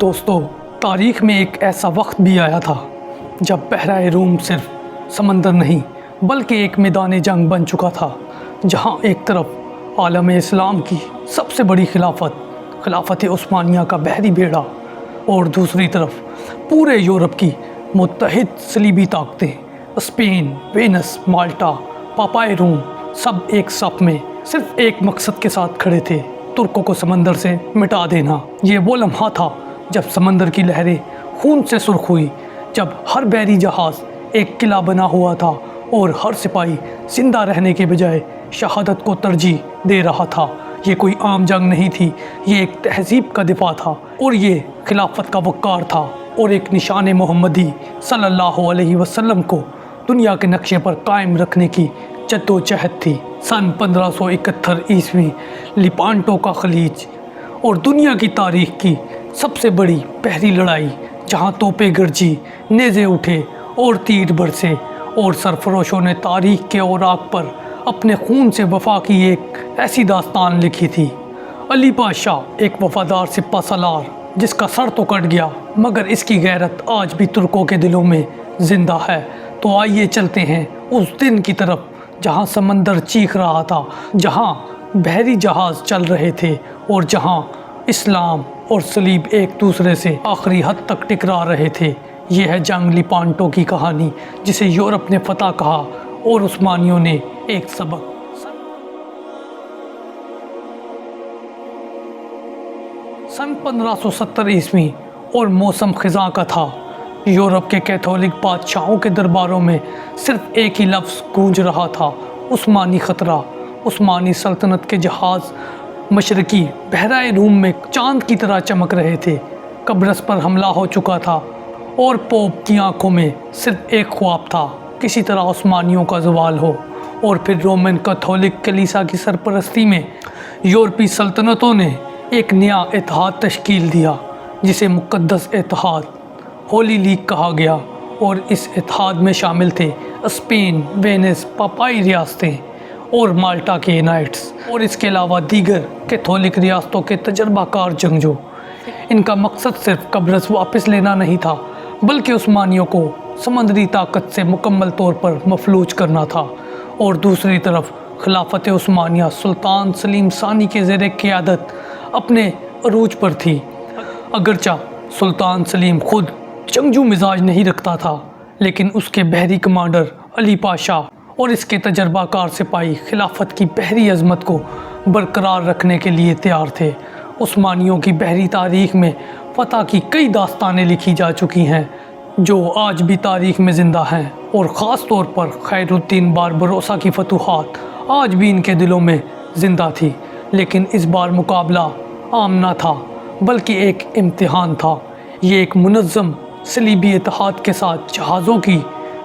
دوستو، تاریخ میں ایک ایسا وقت بھی آیا تھا جب بحرۂ روم صرف سمندر نہیں، بلکہ ایک میدان جنگ بن چکا تھا، جہاں ایک طرف عالم اسلام کی سب سے بڑی خلافت خلافت عثمانیہ کا بحری بیڑا، اور دوسری طرف پورے یورپ کی متحد صلیبی طاقتیں اسپین وینس، مالٹا، پاپائے روم، سب ایک صف میں صرف ایک مقصد کے ساتھ کھڑے تھے، ترکوں کو سمندر سے مٹا دینا۔ یہ وہ لمحہ تھا جب سمندر کی لہریں خون سے سرخ ہوئی جب ہر بحری جہاز ایک قلعہ بنا ہوا تھا اور ہر سپاہی زندہ رہنے کے بجائے شہادت کو ترجیح دے رہا تھا، یہ کوئی عام جنگ نہیں تھی، یہ ایک تہذیب کا دفاع تھا اور یہ خلافت کا وقار تھا اور ایک نشان محمدی صلی اللہ علیہ وسلم کو دنیا کے نقشے پر قائم رکھنے کی جد و جہد تھی۔ سن پندرہ سو اکہتر عیسوی لپانٹو کا خلیج اور دنیا کی تاریخ کی سب سے بڑی پہلی لڑائی جہاں توپے گرجی، نیزے اٹھے اور تیر برسے اور سرفروشوں نے تاریخ کے اوراق پر اپنے خون سے وفا کی ایک ایسی داستان لکھی تھی۔ علی بادشاہ ایک وفادار سپہ سالار جس کا سر تو کٹ گیا، مگر اس کی غیرت آج بھی ترکوں کے دلوں میں زندہ ہے۔ تو آئیے چلتے ہیں اس دن کی طرف، جہاں سمندر چیخ رہا تھا، جہاں بحری جہاز چل رہے تھے اور جہاں اسلام اور سلیب ایک دوسرے سے آخری حد تک ٹکرا رہے تھے۔ یہ ہے جنگ لیپانٹو کی کہانی، جسے یورپ نے فتح کہا اور عثمانیوں نے ایک سبق۔ سن پندرہ سو ستر عیسوی اور موسم خزاں کا تھا۔ یورپ کے کیتھولک بادشاہوں کے درباروں میں صرف ایک ہی لفظ گونج رہا تھا، عثمانی خطرہ، عثمانی سلطنت کے جہاز مشرقی بحرائے روم میں چاند کی طرح چمک رہے تھے۔ قبرص پر حملہ ہو چکا تھا اور پوپ کی آنکھوں میں صرف ایک خواب تھا۔ کسی طرح عثمانیوں کا زوال ہو اور پھر رومن کتھولک کلیسا کی سرپرستی میں یورپی سلطنتوں نے ایک نیا اتحاد تشکیل دیا، جسے مقدس اتحاد ہولی لیگ کہا گیا اور اس اتحاد میں شامل تھے اسپین، وینس، پاپائی ریاستیں۔ اور مالٹا کے نائٹس، اور اس کے علاوہ دیگر کیتھولک ریاستوں کے تجربہ کار جنگجو۔ ان کا مقصد صرف قبرص واپس لینا نہیں تھا، بلکہ عثمانیوں کو سمندری طاقت سے مکمل طور پر مفلوج کرنا تھا۔ اور دوسری طرف، خلافت عثمانیہ سلطان سلیم ثانی کے زیر قیادت اپنے عروج پر تھی۔ اگرچہ سلطان سلیم خود جنگجو مزاج نہیں رکھتا تھا، لیکن اس کے بحری کمانڈر علی پاشا اور اس کے تجربہ کار سپاہی خلافت کی بحری عظمت کو برقرار رکھنے کے لیے تیار تھے۔ عثمانیوں کی بحری تاریخ میں فتح کی کئی داستانیں لکھی جا چکی ہیں جو آج بھی تاریخ میں زندہ ہیں اور خاص طور پر خیر الدین باربروسا کی فتوحات آج بھی ان کے دلوں میں زندہ تھی۔ لیکن اس بار مقابلہ عام نہ تھا، بلکہ ایک امتحان تھا۔ یہ ایک منظم صلیبی اتحاد کے ساتھ جہازوں کی،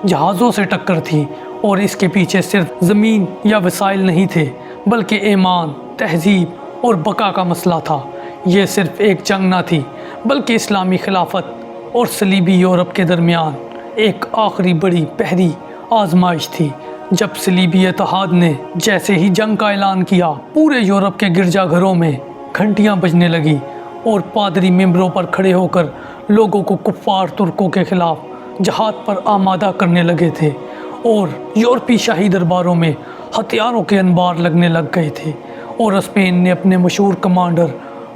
جہازوں سے ٹکر تھی اور اس کے پیچھے صرف زمین یا وسائل نہیں تھے، بلکہ ایمان، تہذیب اور بقا کا مسئلہ تھا۔ یہ صرف ایک جنگ نہ تھی، بلکہ اسلامی خلافت اور صلیبی یورپ کے درمیان ایک آخری بڑی بحری آزمائش تھی۔ جب صلیبی اتحاد نے جیسے ہی جنگ کا اعلان کیا، پورے یورپ کے گرجا گھروں میں گھنٹیاں بجنے لگی اور پادری ممبروں پر کھڑے ہو کر لوگوں کو کفار ترکوں کے خلاف جہاد پر آمادہ کرنے لگے تھے۔ اور یورپی شاہی درباروں میں ہتھیاروں کے انبار لگنے لگ گئے تھے اور اسپین نے اپنے مشہور commander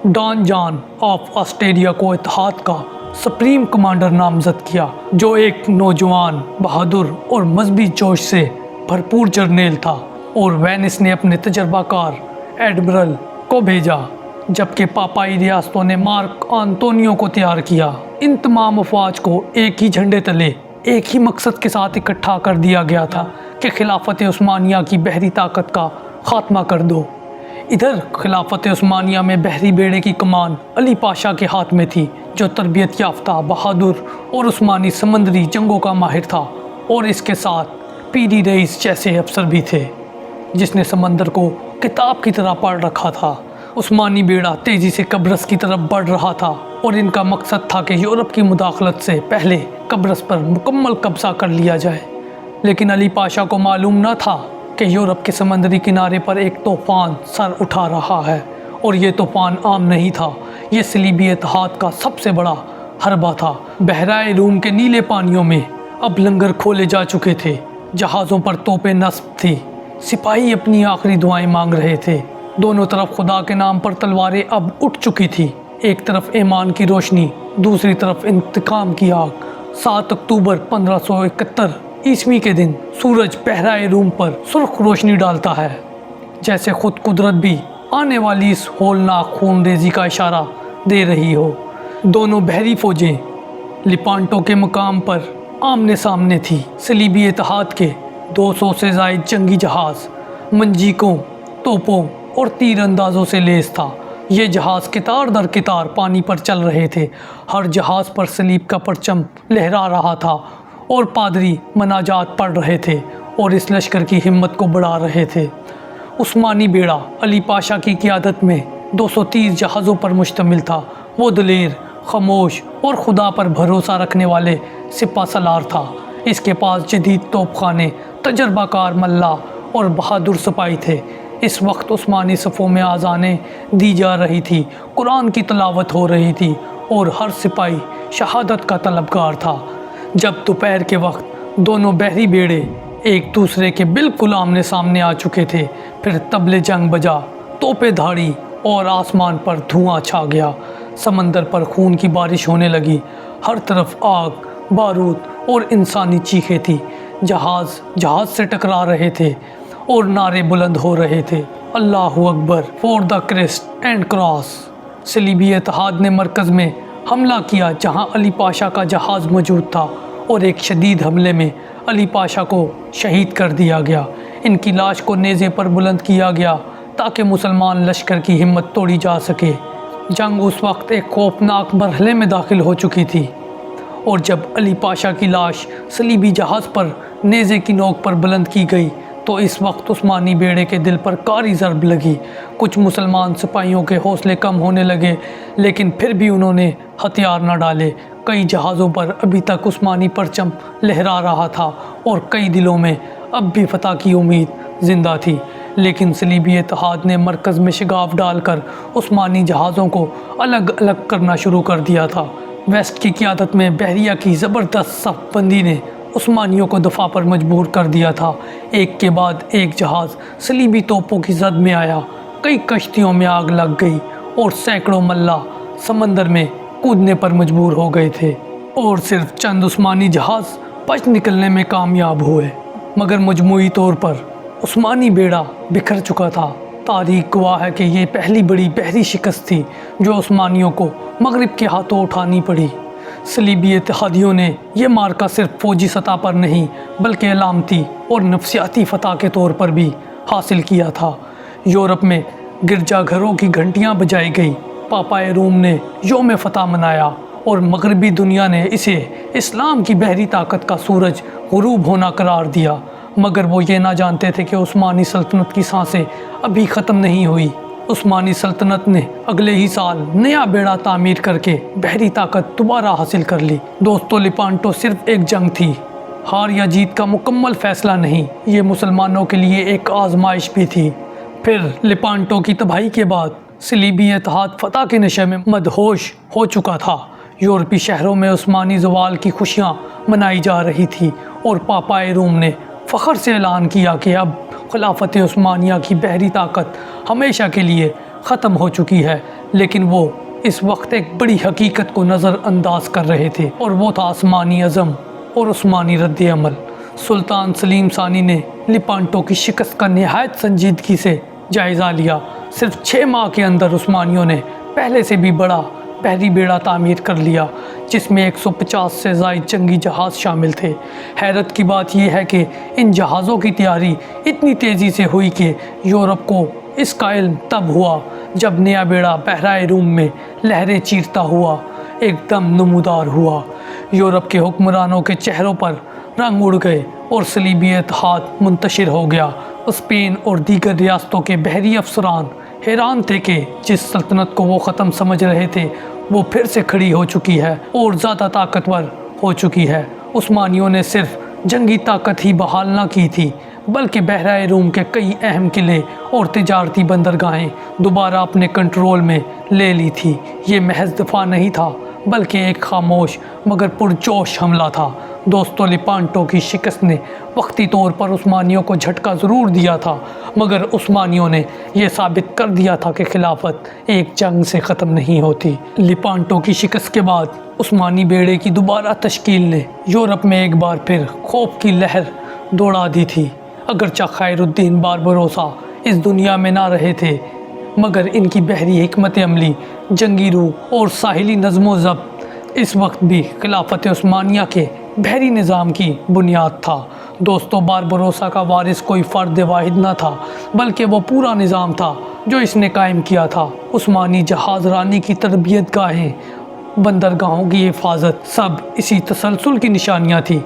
Don John of Australia کو اتحاد کا سپریم کمانڈر نامزد کیا، جو ایک نوجوان، بہادر اور مذہبی جوش سے بھرپور جرنیل تھا اور وینس نے اپنے تجربہ کار ایڈمرل کو بھیجا، جبکہ پاپائی ریاستوں نے مارک آنتونیو کو تیار کیا۔ ان تمام افواج کو ایک ہی جھنڈے تلے ایک ہی مقصد کے ساتھ اکٹھا کر دیا گیا تھا کہ خلافت عثمانیہ کی بحری طاقت کا خاتمہ کر دو۔ ادھر خلافت عثمانیہ میں بحری بیڑے کی کمان علی پاشا کے ہاتھ میں تھی، جو تربیت یافتہ، بہادر اور عثمانی سمندری جنگوں کا ماہر تھا اور اس کے ساتھ پیری رئیس جیسے افسر بھی تھے، جس نے سمندر کو کتاب کی طرح پڑھ رکھا تھا۔ عثمانی بیڑا تیزی سے قبرص کی طرف بڑھ رہا تھا اور ان کا مقصد تھا کہ یورپ کی مداخلت سے پہلے قبرص پر مکمل قبضہ کر لیا جائے۔ لیکن علی پاشا کو معلوم نہ تھا کہ یورپ کے سمندری کنارے پر ایک طوفان سر اٹھا رہا ہے، اور یہ طوفان عام نہیں تھا۔ یہ سلیبی اتحاد کا سب سے بڑا حربہ تھا۔ بحرائے روم کے نیلے پانیوں میں اب لنگر کھولے جا چکے تھے۔ جہازوں پر توپیں نصب تھی۔ سپاہی اپنی آخری دعائیں مانگ رہے تھے۔ دونوں طرف خدا کے نام پر تلواریں اب اٹھ چکی تھی ایک طرف ایمان کی روشنی، دوسری طرف انتقام کی آگ۔ سات اکتوبر پندرہ سو اکہتر عیسوی کے دن سورج بحرائے روم پر سرخ روشنی ڈالتا ہے۔ جیسے خود قدرت بھی آنے والی اس ہولناک خون ریزی کا اشارہ دے رہی ہو۔ دونوں بحری فوجیں لپانٹو کے مقام پر آمنے سامنے تھی۔ سلیبی اتحاد کے دو سو سے زائد جنگی جہاز منجیکوں، توپوں اور تیر اندازوں سے لیس تھا۔ یہ جہاز کتار در کتار پانی پر چل رہے تھے۔ ہر جہاز پر سلیب کا پرچم لہرا رہا تھا اور پادری مناجات پڑھ رہے تھے اور اس لشکر کی ہمت کو بڑھا رہے تھے۔ عثمانی بیڑا علی پاشا کی قیادت میں دو سو تیس جہازوں پر مشتمل تھا۔ وہ دلیر، خاموش اور خدا پر بھروسہ رکھنے والے سپہ سالار تھا۔ اس کے پاس جدید توپ خانے تجربہ کار ملا اور بہادر سپاہی تھے۔ اس وقت عثمانی صفوں میں آزانیں دی جا رہی تھی، قرآن کی تلاوت ہو رہی تھی اور ہر سپاہی شہادت کا طلبگار تھا۔ جب دوپہر کے وقت دونوں بحری بیڑے ایک دوسرے کے بالکل آمنے سامنے آ چکے تھے، پھر تبل جنگ بجا، توپے دھاڑی اور آسمان پر دھواں چھا گیا۔ سمندر پر خون کی بارش ہونے لگی۔ ہر طرف آگ، بارود اور انسانی چیخیں تھی جہاز جہاز سے ٹکرا رہے تھے۔ اور نعرے بلند ہو رہے تھے۔ اللہ اکبر۔ For the crest and cross. سلیبی اتحاد نے مرکز میں حملہ کیا جہاں علی پاشا کا جہاز موجود تھا اور ایک شدید حملے میں علی پاشا کو شہید کر دیا گیا۔ ان کی لاش کو نیزے پر بلند کیا گیا تاکہ مسلمان لشکر کی ہمت توڑی جا سکے۔ جنگ اس وقت ایک خوفناک مرحلے میں داخل ہو چکی تھی۔ اور جب علی پاشا کی لاش سلیبی جہاز پر نیزے کی نوک پر بلند کی گئی تو اس وقت عثمانی بیڑے کے دل پر کاری ضرب لگی۔ کچھ مسلمان سپاہیوں کے حوصلے کم ہونے لگے، لیکن پھر بھی انہوں نے ہتھیار نہ ڈالے۔ کئی جہازوں پر ابھی تک عثمانی پرچم لہرا رہا تھا اور کئی دلوں میں اب بھی فتح کی امید زندہ تھی۔ لیکن سلیبی اتحاد نے مرکز میں شگاف ڈال کر عثمانی جہازوں کو الگ الگ کرنا شروع کر دیا تھا۔ ویسٹ کی قیادت میں بحریہ کی زبردست صف بندی نے عثمانیوں کو دفاع پر مجبور کر دیا تھا۔ ایک کے بعد ایک جہاز سلیبی توپوں کی زد میں آیا۔ کئی کشتیوں میں آگ لگ گئی اور سینکڑوں ملا سمندر میں کودنے پر مجبور ہو گئے تھے اور صرف چند عثمانی جہاز بچ نکلنے میں کامیاب ہوئے۔ مگر مجموعی طور پر عثمانی بیڑا بکھر چکا تھا۔ تاریخ گواہ ہے کہ یہ پہلی بڑی بحری شکست تھی جو عثمانیوں کو مغرب کے ہاتھوں اٹھانی پڑی۔ سلیبی اتحادیوں نے یہ مارکا صرف فوجی سطح پر نہیں بلکہ علامتی اور نفسیاتی فتح کے طور پر بھی حاصل کیا تھا۔ یورپ میں گرجا گھروں کی گھنٹیاں بجائی گئی پاپائے روم نے یوم فتح منایا اور مغربی دنیا نے اسے اسلام کی بحری طاقت کا سورج غروب ہونا قرار دیا۔ مگر وہ یہ نہ جانتے تھے کہ عثمانی سلطنت کی سانسیں ابھی ختم نہیں ہوئی۔ عثمانی سلطنت نے اگلے ہی سال نیا بیڑا تعمیر کر کے بحری طاقت دوبارہ حاصل کر لی۔ دوستو، لپانٹو صرف ایک جنگ تھی۔ ہار یا جیت کا مکمل فیصلہ نہیں، یہ مسلمانوں کے لیے ایک آزمائش بھی تھی۔ پھر لپانٹو کی تباہی کے بعد سلیبی اتحاد فتح کے نشے میں مدہوش ہو چکا تھا۔ یورپی شہروں میں عثمانی زوال کی خوشیاں منائی جا رہی تھی اور پاپائے روم نے فخر سے اعلان کیا کہ اب خلافت عثمانیہ کی بحری طاقت ہمیشہ کے لیے ختم ہو چکی ہے، لیکن وہ اس وقت ایک بڑی حقیقت کو نظر انداز کر رہے تھے۔ اور وہ تھا آسمانی عزم اور عثمانی رد عمل۔ سلطان سلیم ثانی نے لپانٹو کی شکست کا نہایت سنجیدگی سے جائزہ لیا۔ صرف چھ ماہ کے اندر عثمانیوں نے پہلے سے بھی بڑا بحری بیڑا تعمیر کر لیا، جس میں ایک سو پچاس سے زائد جنگی جہاز شامل تھے۔ حیرت کی بات یہ ہے کہ ان جہازوں کی تیاری اتنی تیزی سے ہوئی کہ یورپ کو اس کا علم تب ہوا جب نیا بیڑا بحرائے روم میں لہریں چیرتا ہوا، ایک دم نمودار ہوا۔ یورپ کے حکمرانوں کے چہروں پر رنگ اڑ گئے اور سلیبی اتحاد منتشر ہو گیا۔ اسپین اور دیگر ریاستوں کے بحری افسران حیران تھے کہ جس سلطنت کو وہ ختم سمجھ رہے تھے وہ پھر سے کھڑی ہو چکی ہے اور زیادہ طاقتور ہو چکی ہے۔ عثمانیوں نے صرف جنگی طاقت ہی بحال نہ کی تھی، بلکہ بحرائے روم کے کئی اہم قلعے اور تجارتی بندرگاہیں دوبارہ اپنے کنٹرول میں لے لی تھی۔ یہ محض دفاع نہیں تھا، بلکہ ایک خاموش مگر پرجوش حملہ تھا۔ دوستو لیپانٹو کی شکست نے وقتی طور پر عثمانیوں کو جھٹکا ضرور دیا تھا، مگر عثمانیوں نے یہ ثابت کر دیا تھا کہ خلافت ایک جنگ سے ختم نہیں ہوتی۔ لیپانٹو کی شکست کے بعد عثمانی بیڑے کی دوبارہ تشکیل نے یورپ میں ایک بار پھر خوف کی لہر دوڑا دی تھی۔ اگرچہ خیر الدین بار بروسا اس دنیا میں نہ رہے تھے، مگر ان کی بحری حکمت عملی، جنگی روح اور ساحلی نظم و ضبط اس وقت بھی خلافت عثمانیہ کے بحری نظام کی بنیاد تھا۔ دوستو باربروسا کا وارث کوئی فرد واحد نہ تھا، بلکہ وہ پورا نظام تھا جو اس نے قائم کیا تھا۔ عثمانی جہاز رانی کی تربیت گاہیں، بندرگاہوں کی حفاظت، سب اسی تسلسل کی نشانیاں تھیں۔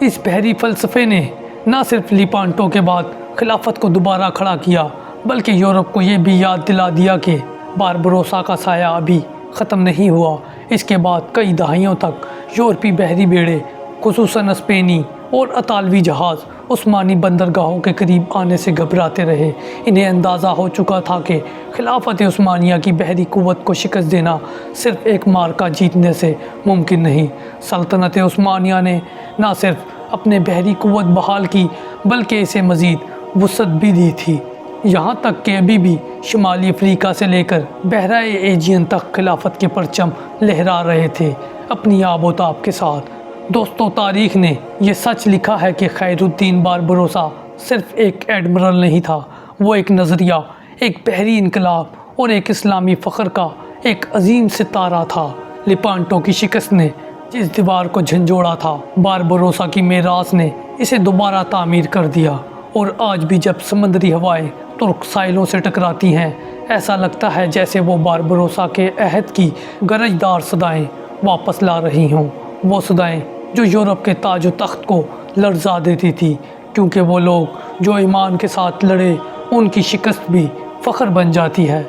اس بحری فلسفے نے نہ صرف لیپانٹو کے بعد خلافت کو دوبارہ کھڑا کیا، بلکہ یورپ کو یہ بھی یاد دلا دیا کہ باربروسا کا سایہ ابھی ختم نہیں ہوا۔ اس کے بعد کئی دہائیوں تک یورپی بحری بیڑے خصوصاً اسپینی اور اطالوی جہاز عثمانی بندرگاہوں کے قریب آنے سے گھبراتے رہے۔ انہیں اندازہ ہو چکا تھا کہ خلافت عثمانیہ کی بحری قوت کو شکست دینا صرف ایک مارکہ جیتنے سے ممکن نہیں۔ سلطنت عثمانیہ نے نہ صرف اپنے بحری قوت بحال کی، بلکہ اسے مزید وسعت بھی دی تھی۔ یہاں تک کہ ابھی بھی شمالی افریقہ سے لے کر بحرۂ ایجین تک خلافت کے پرچم لہرا رہے تھے۔ اپنی آب و تاب کے ساتھ دوستو، تاریخ نے یہ سچ لکھا ہے کہ خیر الدین بار بروسا صرف ایک ایڈمرل نہیں تھا۔ وہ ایک نظریہ، ایک بحری انقلاب اور ایک اسلامی فخر کا ایک عظیم ستارہ تھا۔ لپانٹو کی شکست نے جس دیوار کو جھنجھوڑا تھا بار بروسا کی میراث نے اسے دوبارہ تعمیر کر دیا۔ اور آج بھی جب سمندری ہوائیں ترک ساحلوں سے ٹکراتی ہیں، ایسا لگتا ہے جیسے وہ بار بروسا کے عہد کی گرجدار صدائیں واپس لا رہی ہوں۔ وہ صدائیں جو یورپ کے تاج و تخت کو لرزا دیتی تھی، کیونکہ وہ لوگ جو ایمان کے ساتھ لڑے، ان کی شکست بھی فخر بن جاتی ہے۔